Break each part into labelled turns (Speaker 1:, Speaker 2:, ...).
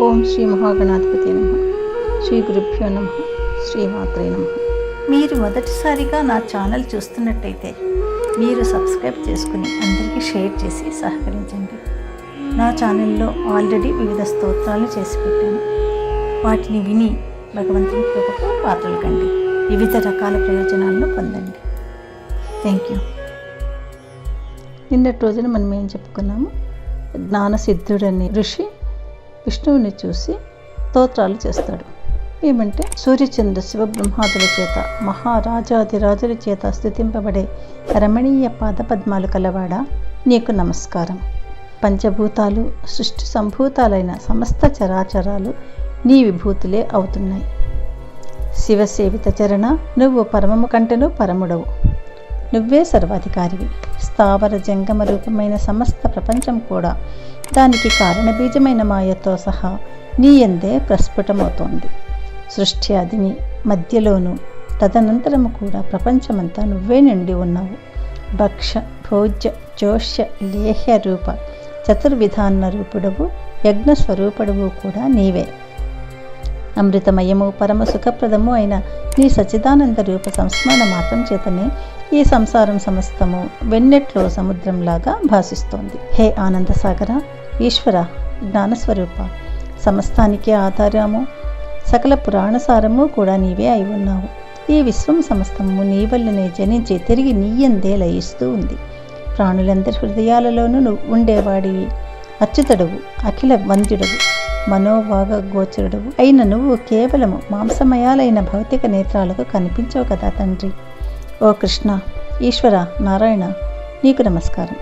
Speaker 1: ఓం శ్రీ మహాగణాధిపతి నమ. శ్రీ గురుభ్యో నమ. శ్రీమాత్రే నమ.
Speaker 2: మీరు మొదటిసారిగా నా ఛానల్ చూస్తున్నట్టయితే మీరు సబ్స్క్రైబ్ చేసుకుని అందరికీ షేర్ చేసి సహకరించండి. నా ఛానల్లో ఆల్రెడీ వివిధ స్తోత్రాలు చేసి పెట్టాను. వాటిని విని భగవంతుని కృపకు పాత్రలు కండి వివిధ రకాల ప్రయోజనాలను పొందండి. థ్యాంక్ యూ
Speaker 1: నిన్నటి రోజున మనం ఏం చెప్పుకున్నాము? జ్ఞానసిద్ధుడని ఋషి విష్ణువుని చూసి స్తోత్రాలు చేస్తాడు. ఏమంటే సూర్యచంద్ర శివబ్రహ్మాదుల చేత మహారాజాదిరాజుల చేత స్థుతింపబడే రమణీయ పాదపద్మాలు కలవాడ నీకు నమస్కారం. పంచభూతాలు సృష్టి సంభూతాలైన సమస్త చరాచరాలు నీ విభూతులే అవుతున్నాయి. శివసేవిత చరణ నువ్వు పరమము కంటేనూ పరముడవు. నువ్వే సర్వాధికారివి. స్థావర జంగమ రూపమైన సమస్త ప్రపంచం కూడా దానికి కారణబీజమైన మాయతో సహా నీ ఎందే ప్రస్ఫుటమవుతోంది. సృష్టి అదిని మధ్యలోనూ తదనంతరము కూడా ప్రపంచమంతా నువ్వే నిండి ఉన్నావు. భక్ష భోజ్య జోష్య లేహ్య రూప చతుర్విధాన్న రూపుడవు యజ్ఞస్వరూపుడవు కూడా నీవే. అమృతమయము పరమ సుఖప్రదము అయిన నీ సచిదానంద రూప సంస్మరణ మాత్రం చేతనే ఈ సంసారం సమస్తము వెన్నెట్లో సముద్రంలాగా భాసిస్తోంది. హే ఆనంద సాగర ఈశ్వర జ్ఞానస్వరూప సమస్తానికి ఆధారము సకల పురాణసారము కూడా నీవే అయి ఉన్నావు. ఈ విశ్వం సమస్తము నీ వల్లనే జనించి తిరిగి నీయందే లయిస్తూ ఉంది. ప్రాణులందరి హృదయాలలోనూ నువ్వు ఉండేవాడివి అచ్యుతడవు అఖిల వంద్యుడవు మనోభాగ గోచరుడు అయిన నువ్వు కేవలము మాంసమయాలైన భౌతిక నేత్రాలకు కనిపించవు కదా తండ్రి. ఓ కృష్ణ ఈశ్వర నారాయణ నీకు నమస్కారం.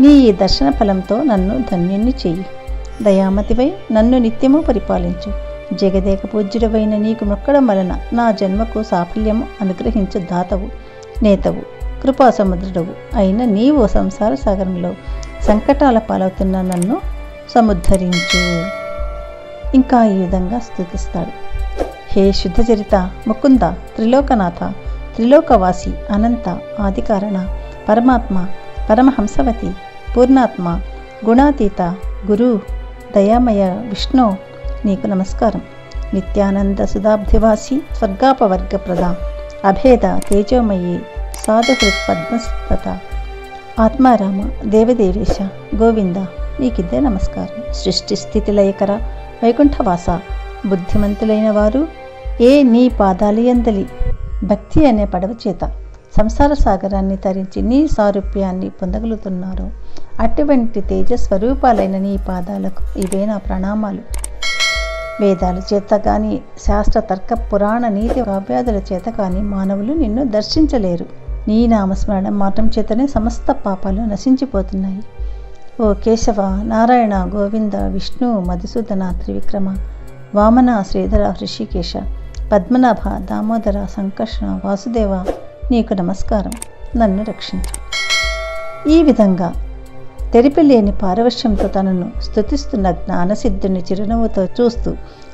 Speaker 1: నీ ఈ దర్శన ఫలంతో నన్ను ధన్యుణ్ణి చెయ్యి. దయామతివై నన్ను నిత్యము పరిపాలించు. జగదేక పూజ్యుడవైన నీకు మొక్కడం వలన నా జన్మకు సాఫల్యము అనుగ్రహించు దాతవు నేతవు కృపాసముద్రుడవు అయిన నీవు సంసార సాగరంలో సంకటాల పాలవుతున్న నన్ను సముద్ధరించు. ఇంకా ఈ విధంగా స్థుతిస్తాడు హే శుద్ధచరిత ముకుంద త్రిలోకనాథ త్రిలోకవాసి అనంత ఆదికారణ పరమాత్మ పరమహంసవతి పూర్ణాత్మ గుణాతీత గురు దయామయ విష్ణు నీకు నమస్కారం. నిత్యానంద సుధాబ్ధివాసి స్వర్గాపవర్గప్రద అభేద తేజోమయి సాధుహృత్ పద్మస్పత ఆత్మారామ దేవదేవేశ గోవింద నీకిద్దే నమస్కారం. సృష్టి స్థితి లయకర వైకుంఠవాస బుద్ధిమంతులైన వారు ఏ నీ పాదాలయందలి. భక్తి అనే పడవ చేత సంసార సాగరాన్ని తరించి నీ సారూప్యాన్ని పొందగలుగుతున్నారు. అటువంటి తేజస్వరూపాలైన నీ పాదాలకు ఇవే నా ప్రణామాలు. వేదాల చేత కానీ శాస్త్ర తర్క పురాణ నీతి కావ్యాదుల చేత కానీ మానవులు నిన్ను దర్శించలేరు. నీ నామస్మరణ మాటం చేతనే సమస్త పాపాలు నశించిపోతున్నాయి. ఓ కేశవ నారాయణ గోవింద విష్ణు మధుసూదన త్రివిక్రమ వామన శ్రీధర హృషికేశ పద్మనాభ దామోదర సంకర్షణ వాసుదేవ నీకు నమస్కారం. నన్ను రక్షించు. ఈ విధంగా తెరిపిలేని పారవశ్యంతో తనను స్థుతిస్తున్న జ్ఞానసిద్ధుని చిరునవ్వుతో చూస్తూ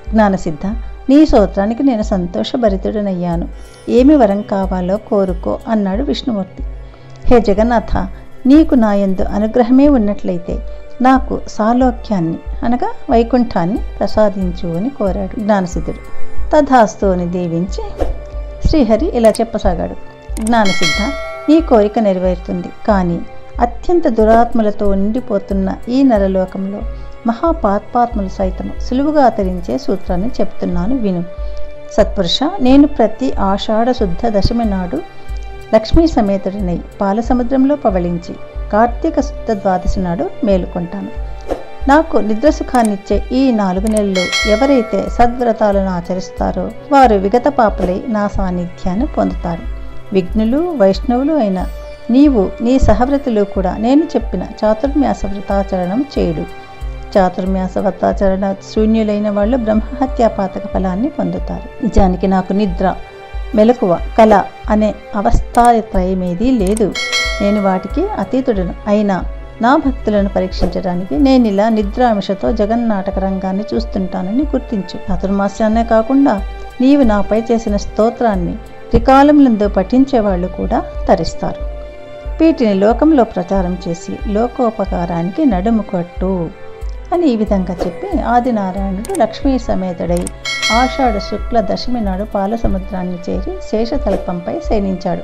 Speaker 1: జ్ఞానసిద్ధ నీ సూత్రానికి నేను సంతోషభరితుడనయ్యాను. ఏమి వరం కావాలో కోరుకో అన్నాడు విష్ణుమూర్తి. హే జగన్నాథ నీకు నాయందు అనుగ్రహమే ఉన్నట్లయితే నాకు సాలోక్యాన్ని అనగా వైకుంఠాన్ని ప్రసాదించు అని కోరాడు జ్ఞానసిద్ధుడు. తథాస్తు అని దీవించి శ్రీహరి ఇలా చెప్పసాగాడు. జ్ఞానసిద్ధ నీ కోరిక నెరవేరుతుంది. కానీ అత్యంత దురాత్మలతో నిండిపోతున్న ఈ నరలోకంలో మహాపాత్పాత్ములు సైతం సులువుగా ఆచరించే సూత్రాన్ని చెప్తున్నాను విను. సత్పురుష నేను ప్రతి ఆషాఢ శుద్ధ దశమి నాడు లక్ష్మీ సమేతుడినై పాలసముద్రంలో పవళించి కార్తీక శుద్ధ ద్వాదశి నాడు మేలుకుంటాను. నాకు నిద్ర సుఖాన్నిచ్చే ఈ నాలుగు నెలలు ఎవరైతే సద్వ్రతాలను ఆచరిస్తారో వారు విగత పాపలై నా సాన్నిధ్యాన్ని పొందుతారు. విఘ్నులు వైష్ణవులు అయిన నీవు నీ సహవ్రతులు కూడా నేను చెప్పిన చాతుర్మ్యాస వ్రతాచరణం చేయుడు. చాతుర్మ్యాస వ్రతాచరణ శూన్యులైన వాళ్ళు బ్రహ్మహత్యాపాతక ఫలాన్ని పొందుతారు. నిజానికి నాకు నిద్ర మెలకువ కళ అనే అవస్థాయత్రయమేదీ లేదు. నేను వాటికి అతీతుడను. అయినా నా భక్తులను పరీక్షించడానికి నేను ఇలా నిద్రామిషతో జగన్నాటక రంగాన్ని చూస్తుంటానని గుర్తించు. చతుర్మాస్యాన్నే కాకుండా నీవు నాపై చేసిన స్తోత్రాన్ని త్రికాలములందు పఠించేవాళ్ళు కూడా తరిస్తారు. వీటిని లోకంలో ప్రచారం చేసి లోకోపకారానికి నడుము కట్టు అని ఈ విధంగా చెప్పి ఆదినారాయణుడు లక్ష్మీ సమేతుడై ఆషాఢ శుక్ల దశమి నాడు పాలసముద్రాన్ని చేరి శేషతల్పంపై శయనించాడు.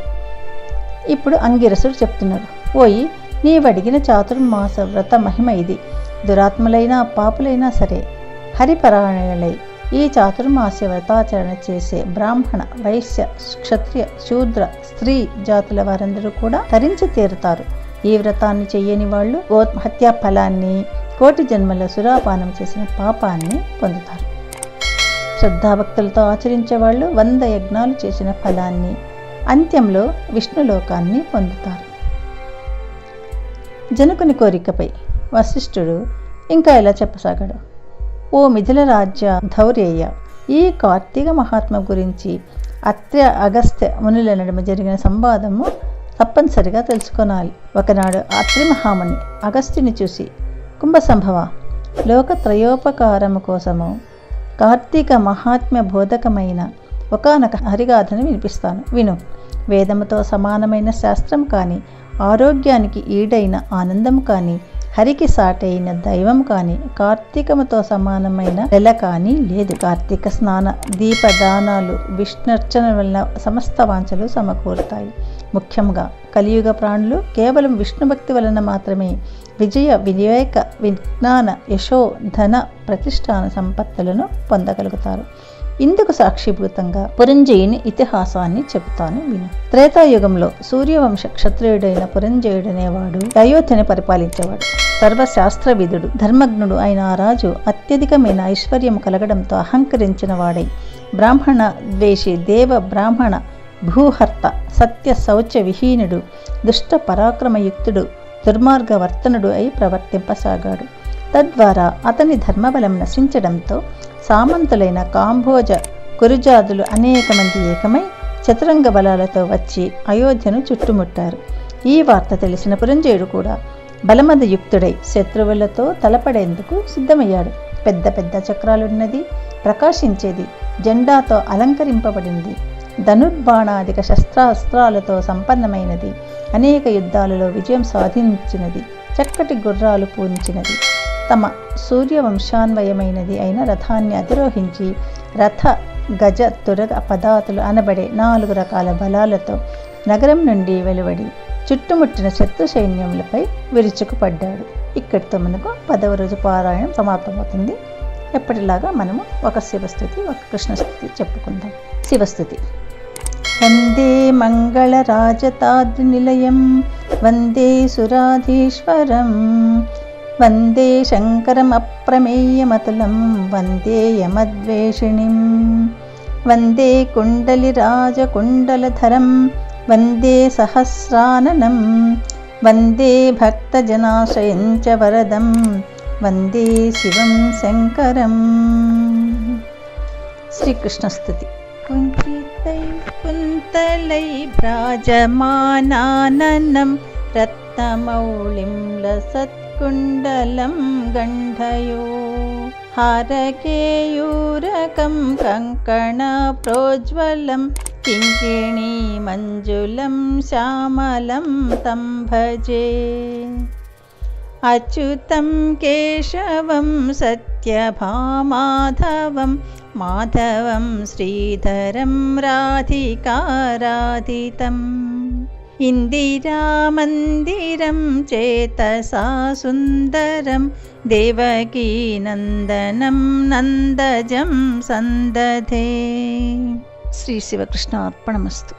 Speaker 1: ఇప్పుడు అంగిరసుడు చెప్తున్నాడు ఓయి నీవడిగిన చాతుర్మాస వ్రత మహిమ ఇది. దురాత్మలైనా పాపులైనా సరే హరిపరాయణులై ఈ చాతుర్మాస్య వ్రతాచరణ చేసే బ్రాహ్మణ వైశ్య క్షత్రియ శూద్ర స్త్రీ జాతుల వారందరూ కూడా తరించి తీరుతారు. ఈ వ్రతాన్ని చెయ్యని వాళ్ళు హత్యా ఫలాన్ని కోటి జన్మల సురాపానం చేసిన పాపాన్ని పొందుతారు. శ్రద్ధాభక్తులతో ఆచరించే వాళ్ళు వంద యజ్ఞాలు చేసిన ఫలాన్ని అంత్యంలో విష్ణులోకాన్ని పొందుతారు. జనకుని కోరికపై వశిష్ఠుడు ఇంకా ఇలా చెప్పసాగాడు. ఓ మిథిల రాజ్య ధౌర్యయ్య ఈ కార్తీక మహాత్మ గురించి అత్య అగస్త్య మునుల నడుమ జరిగిన సంవాదము తప్పనిసరిగా తెలుసుకొనాలి. ఒకనాడు అత్రి మహాముని అగస్త్యుని చూసి కుంభసంభవ లోకత్రయోపకారము కోసము కార్తీక మహాత్మ్య బోధకమైన ఒకనొక హరిగాథను వినిపిస్తాను. విను వేదముతో సమానమైన శాస్త్రం కానీ ఆరోగ్యానికి ఈడైన ఆనందం కానీ హరికి సాటైన దైవం కానీ కార్తీకముతో సమానమైన నెల కానీ లేదు. కార్తీక స్నాన దీపదానాలు విష్ణర్చన వలన సమస్త వాంఛలు సమకూరుతాయి. ముఖ్యంగా కలియుగ ప్రాణులు కేవలం విష్ణు భక్తి వలన మాత్రమే విజయ వివేక విజ్ఞాన యశో ధన ప్రతిష్టాన సంపత్తులను పొందగలుగుతారు. ఇందుకు సాక్షిభూతంగా పురంజయుని ఇతిహాసాన్ని చెబుతాను విను. త్రేతాయుగంలో సూర్యవంశ క్షత్రియుడైన పురంజయుడనేవాడు అయోధ్యని పరిపాలించేవాడు. సర్వశాస్త్రవిధుడు ధర్మజ్ఞుడు అయిన ఆ రాజు అత్యధికమైన ఐశ్వర్యం కలగడంతో అహంకరించిన వాడై బ్రాహ్మణ ద్వేషి దేవ బ్రాహ్మణ భూహర్త సత్య శౌచ విహీనుడు దుష్ట పరాక్రమయుక్తుడు దుర్మార్గవర్తనుడు అయి ప్రవర్తింపసాగాడు. తద్వారా అతని ధర్మబలం నశించడంతో సామంతులైన కాంభోజ కురుజాదులు అనేక మంది ఏకమై చతురంగ బలాలతో వచ్చి అయోధ్యను చుట్టుముట్టారు. ఈ వార్త తెలిసిన పురంజయుడు కూడా బలమదయుక్తుడై శత్రువులతో తలపడేందుకు సిద్ధమయ్యాడు. పెద్ద పెద్ద చక్రాలున్నది ప్రకాశించేది జెండాతో అలంకరింపబడింది. ధనుర్బాణాదిక శస్త్రాస్త్రాలతో సంపన్నమైనది. అనేక యుద్ధాలలో విజయం సాధించినది. చక్కటి గుర్రాలు పూజించినది. తమ సూర్యవంశాన్వయమైనది అయిన రథాన్ని అధిరోహించి రథ గజ తురగ పదాతులు అనబడే నాలుగు రకాల బలాలతో నగరం నుండి వెలువడి చుట్టుముట్టిన శత్రు సైన్యములపై విరుచుకుపడ్డాడు. ఇక్కడితో మనకు పదవ రోజు పారాయణం సమాప్తమవుతుంది. ఎప్పటిలాగా మనము ఒక శివస్థుతి ఒక కృష్ణస్థుతి చెప్పుకుందాం. శివస్థుతి. వందే మంగళరాజతాద్రినిలయం వందే సురాధీశ్వరం. వందే శంకరమప్రమేయమతులం వందే యమద్వేషిణిం వందే కుండలిరాజకుండలధరం వందే సహస్రాననం వందే భక్తజనాశయం చ వరదం వందే శివం శంకరం శ్రీకృష్ణస్థుతి కుంచితై కుంతలై భ్రాజమానాననం రత్నమౌళిం कुण्डलं गण्ढयो हारकेयूरकं कङ्कणप्रोज्ज्वलं किङ्किणी मञ्जुलं श्यामलं तं भजे। अच्युतं केशवं सत्यभामाधवं माधवं श्रीधरं राधिकाराधितम्। इन्दिरामन्दिरं चेतसा सुन्दरं देवकीनन्दनं नन्दजं सन्दधे श्रीशिवकृष्णार्पणमस्तु